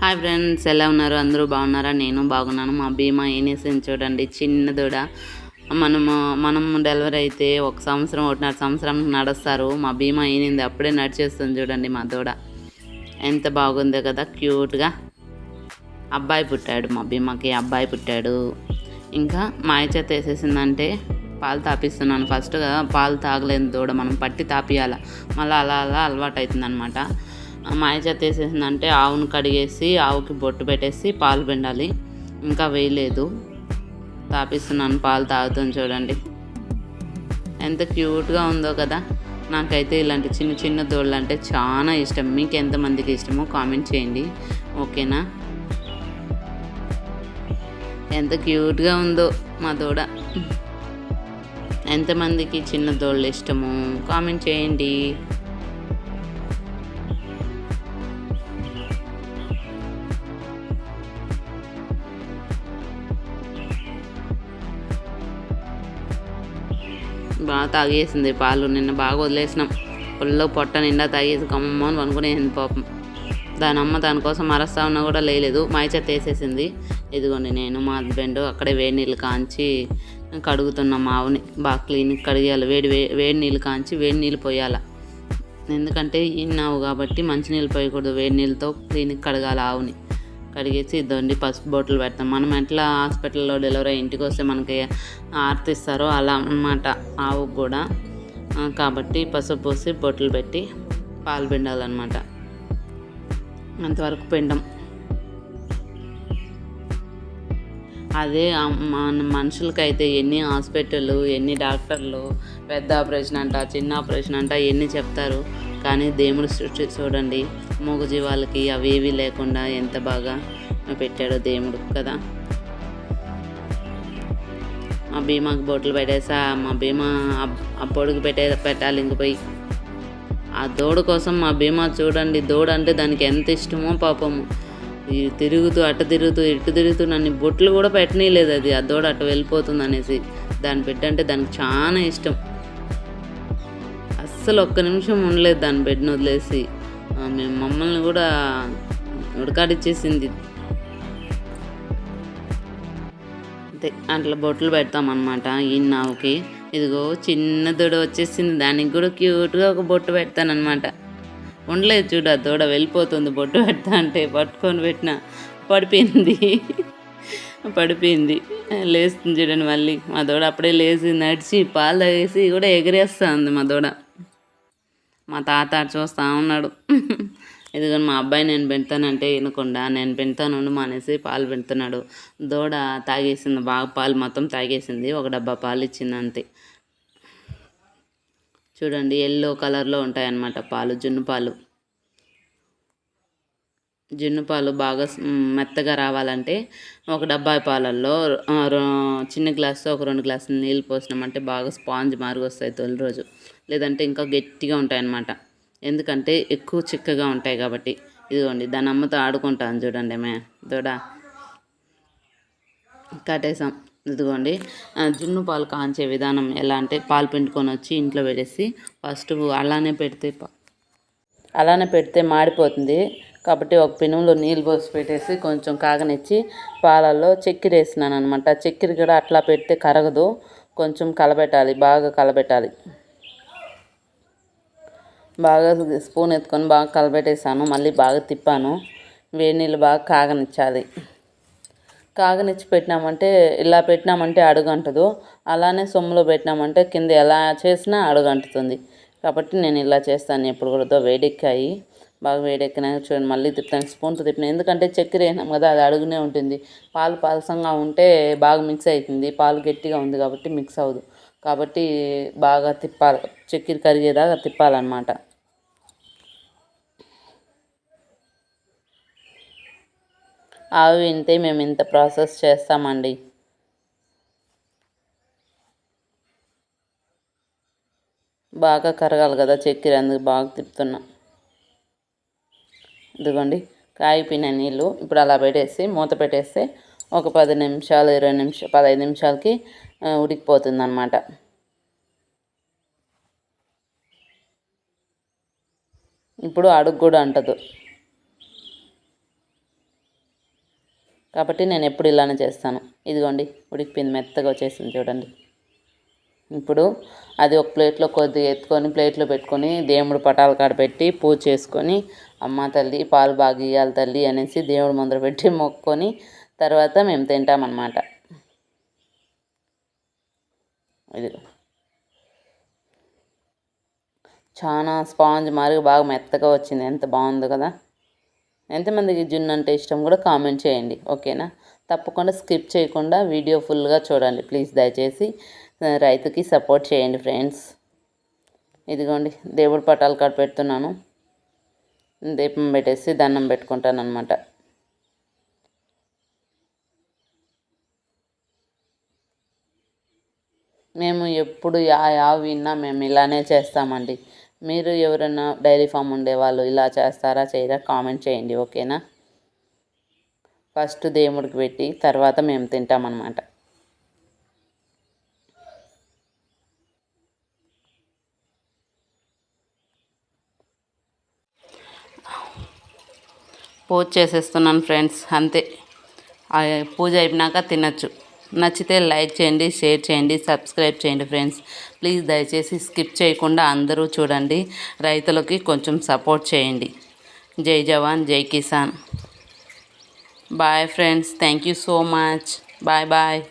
Hi friends ఎలా ఉన్నారు? అందరూ బాగున్నారా? నేను బాగున్నాను. మా భీమా ఏం చూడండి. చిన్న దూడ. మనము మనం డెలివరీ అయితే ఒక సంవత్సరం ఒకటిన్నర సంవత్సరం నడుస్తారు. మా భీమా ఏనింది అప్పుడే నడిచేస్తుంది చూడండి మా దూడ. ఎంత బాగుందో కదా క్యూట్గా. అబ్బాయి పుట్టాడు మా భీమాకి అబ్బాయి పుట్టాడు. ఇంకా మాయ చేత వేసేసిందంటే పాలు తాపిస్తున్నాను. ఫస్ట్ కదా పాలు తాగలేదు దూడ మనం పట్టి తాపియాల. మళ్ళీ అలా అలా అలవాటు అవుతుంది మా మాయ చేత వేసేసిందంటే ఆవును కడిగేసి ఆవుకి బొట్టు పెట్టేసి పాలు పిండాలి. ఇంకా వేయలేదు. తాపిస్తున్నాను పాలు తాగుతుంది చూడండి. ఎంత క్యూట్గా ఉందో కదా. నాకైతే ఇలాంటి చిన్న చిన్న దోళ్ళు అంటే చాలా ఇష్టం. మీకు ఎంతమందికి ఇష్టమో కామెంట్ చేయండి. ఓకేనా? ఎంత క్యూట్గా ఉందో మా దూడ. ఎంతమందికి చిన్న దోళ్ళు ఇష్టమో కామెంట్ చేయండి. బాగా తాగేసింది పాలు. నిన్న బాగా వదిలేసినాం. పుల్ల పొట్ట నిండా తాగేసి అని అనుకునేది పాపం. దాని అమ్మ దానికోసం అరస్తా ఉన్నా కూడా లేలేదు మాయచెత్త వేసేసింది. ఇదిగోండి నేను మా హస్బెండ్ అక్కడే వేడి నీళ్ళు కాంచి కడుగుతున్నాం ఆవుని బాగా క్లీన్గా కడిగేయాలి. వేడి వే వేడి నీళ్ళు కాంచి వేడి నీళ్ళు పోయాల. ఎందుకంటే ఇన్నావు కాబట్టి మంచినీళ్ళు పోయకూడదు. వేడి నీళ్ళతో క్లీన్గా కడగాలి ఆవుని. కడిగేసి ఇద్దండి పసుపు బొట్లు పెడతాం. మనం ఎట్లా హాస్పిటల్లో డెలివరీ ఇంటికి వస్తే మనకి ఆర్తిస్తారో అలా అన్నమాట ఆవుకు కూడా. కాబట్టి పసుపు పోసి బొట్లు పెట్టి పాలు పిండాలన్నమాట. అంతవరకు పిండం. అదే మన మనుషులకైతే ఎన్ని హాస్పిటల్ ఎన్ని డాక్టర్లు పెద్ద ఆపరేషన్ అంట చిన్న ఆపరేషన్ అంట ఎన్ని చెప్తారు. కానీ దేవుడు సృష్టి చూడండి. మూగజీవాలకి అవి ఏవి లేకుండా ఎంత బాగా పెట్టాడో దేవుడు కదా. మా భీమాకి బొట్లు పెట్టేసా మా భీమా అప్పొడుగు పెట్టే పెట్టాలి ఇంక పోయి. ఆ దూడ కోసం మా భీమా చూడండి. దూడ అంటే దానికి ఎంత ఇష్టమో పాపము. తిరుగుతూ అటు తిరుగుతూ ఇటు తిరుగుతూ నన్ను బొట్లు కూడా పెట్టనీయలేదు అది. ఆ దూడ అటు వెళ్ళిపోతుంది అనేసి. దాని పెట్టంటే దానికి చాలా ఇష్టం. అస్సలు ఒక్క నిమిషం ఉండలేదు దాని బెడ్ని వదిలేసి. మేము మమ్మల్ని కూడా ఉడకాడిచ్చేసింది. అంతే అట్లా బొట్లు పెడతామన్నమాట ఈ నావుకి. ఇదిగో చిన్న దూడ వచ్చేసింది దానికి కూడా క్యూట్గా ఒక బొట్టు పెడతానమాట ఉండలేదు చూడ దూడ వెళ్ళిపోతుంది బొట్టు పెడతా అంటే పట్టుకొని పెట్టిన పడిపోయింది. పడిపోయింది. లేస్తుంది చూడండి మళ్ళీ. మా దూడ అప్పుడే లేచి నడిచి పాలు తాగేసి కూడా ఎగిరేస్తుంది మా దూడ. మా తాత చూస్తూ ఉన్నాడు. ఇదిగో మా అబ్బాయి నేను పెడతానంటే వినకుండా నేను పెడతాను మానేసి పాలు పెడుతున్నాడు. దూడ తాగేసింది బాగా పాలు మొత్తం తాగేసింది ఒక డబ్బా పాలు ఇచ్చింది అంతే. చూడండి ఎల్లో కలర్లో ఉంటాయన్నమాట పాలు జున్ను పాలు. జున్ను పాలు బాగా మెత్తగా రావాలంటే ఒక డబ్బా పాలల్లో చిన్న గ్లాస్తో ఒక రెండు గ్లాసులు నీళ్ళు పోసినామంటే బాగా స్పాంజ్ మారుగు వస్తాయి తొలి రోజు. లేదంటే ఇంకా గట్టిగా ఉంటాయి అన్నమాట ఎందుకంటే ఎక్కువ చిక్కగా ఉంటాయి కాబట్టి. ఇదిగోండి దాని అమ్మతో ఆడుకుంటాను చూడండి మే దూడ కట్టేసాం ఇదిగోండి జున్ను పాలు కాంచే విధానం ఎలా అంటే పాలు పిండుకొని వచ్చి ఇంట్లో పెట్టేసి ఫస్ట్ అలానే పెడితే అలానే పెడితే మాడిపోతుంది. కాబట్టి ఒక పెనంలో నీళ్ళు పోసి పెట్టేసి కొంచెం కాగనిచ్చి పాలల్లో చక్కెర వేసినాను అనమాట చక్కెర కూడా అట్లా పెడితే కరగదు. కొంచెం కలబెట్టాలి బాగా కలబెట్టాలి. బాగా స్పూన్ ఎత్తుకొని బాగా కలబెట్టేసాను. మళ్ళీ బాగా తిప్పాను. వేడి నీళ్ళు బాగా కాగనిచ్చాలి. కాగనిచ్చి పెట్టినామంటే ఇలా పెట్టినామంటే అడుగంటదు. అలానే సొమ్ములో పెట్టినామంటే కింద ఎలా చేసినా అడుగంటుతుంది. కాబట్టి నేను ఇలా చేస్తాను. ఎప్పుడు కూడా వేడెక్కాయి. బాగా వేడెక్కినాక చూడండి మళ్ళీ తిప్పాను స్పూన్తో తిప్పిన ఎందుకంటే చక్కెర వేసినాం కదా అది అడుగునే ఉంటుంది. పాలు పాలసంగా ఉంటే బాగా మిక్స్ అవుతుంది. పాలు గట్టిగా ఉంది కాబట్టి మిక్స్ అవ్వదు. కాబట్టి బాగా తిప్పాలి. చక్కెర కరిగేదాకా తిప్పాలన్నమాట. ఆవి వింటే మేము ఇంత ప్రాసెస్ చేస్తామండి. బాగా కరగాలి కదా చక్కెర అందుకు బాగా తిప్పుతున్నాం. ఇదిగోండి కాగిపోయిన నీళ్ళు ఇప్పుడు అలా పెట్టేసి మూత పెట్టేస్తే ఒక పది నిమిషాలు ఇరవై నిమిషాలు పదహైదు నిమిషాలకి ఉడికిపోతుంది అనమాట ఇప్పుడు అడుగు కూడా అంటదు. కాబట్టి నేను ఎప్పుడు ఇలానే చేస్తాను. ఇదిగోండి ఉడికిపోయింది మెత్తగా వచ్చేసింది చూడండి. ఇప్పుడు అది ఒక ప్లేట్లో కొద్దిగా ఎత్తుకొని ప్లేట్లో పెట్టుకొని దేవుడు పటాల కాడ పెట్టి పూజ చేసుకొని అమ్మ తల్లి పాలు బాగా ఇవ్వాలి తల్లి అనేసి దేవుడు ముందర పెట్టి మొక్కుకొని తర్వాత మేము తింటామన్నమాట. ఇది చాలా స్పాంజ్ మరి బాగా మెత్తగా వచ్చింది. ఎంత బాగుంది కదా. ఎంతమందికి జున్ను అంటే ఇష్టం కూడా కామెంట్ చేయండి. ఓకేనా. తప్పకుండా స్కిప్ చేయకుండా వీడియో ఫుల్గా చూడండి. ప్లీజ్ దయచేసి రైతుకి సపోర్ట్ చేయండి ఫ్రెండ్స్. ఇదిగోండి దేవుడు పటాలు కాడ పెడుతున్నాను. దీపం పెట్టేసి దండం పెట్టుకుంటాను అనమాట మేము ఎప్పుడు యా యా విన్నా మేము ఇలానే చేస్తామండి. మీరు ఎవరైనా డైరీ ఫామ్ ఉండేవాళ్ళు ఇలా చేస్తారా చేయరా కామెంట్ చేయండి ఓకేనా? ఫస్ట్ దేవుడికి పెట్టి తర్వాత మేము తింటామన్నమాట. పూజ చేసేస్తున్నాను ఫ్రెండ్స్ అంతే. పూజ అయిపోయినాక తినచ్చు. నచ్చితే లైక్ చేయండి షేర్ చేయండి సబ్స్క్రైబ్ చేయండి ఫ్రెండ్స్. ప్లీజ్ దయచేసి స్కిప్ చేయకుండా అందరూ చూడండి. రైతులకి కొంచెం సపోర్ట్ చేయండి. జై జవాన్ జై Kisan. Bye friends thank you so much. Bye bye.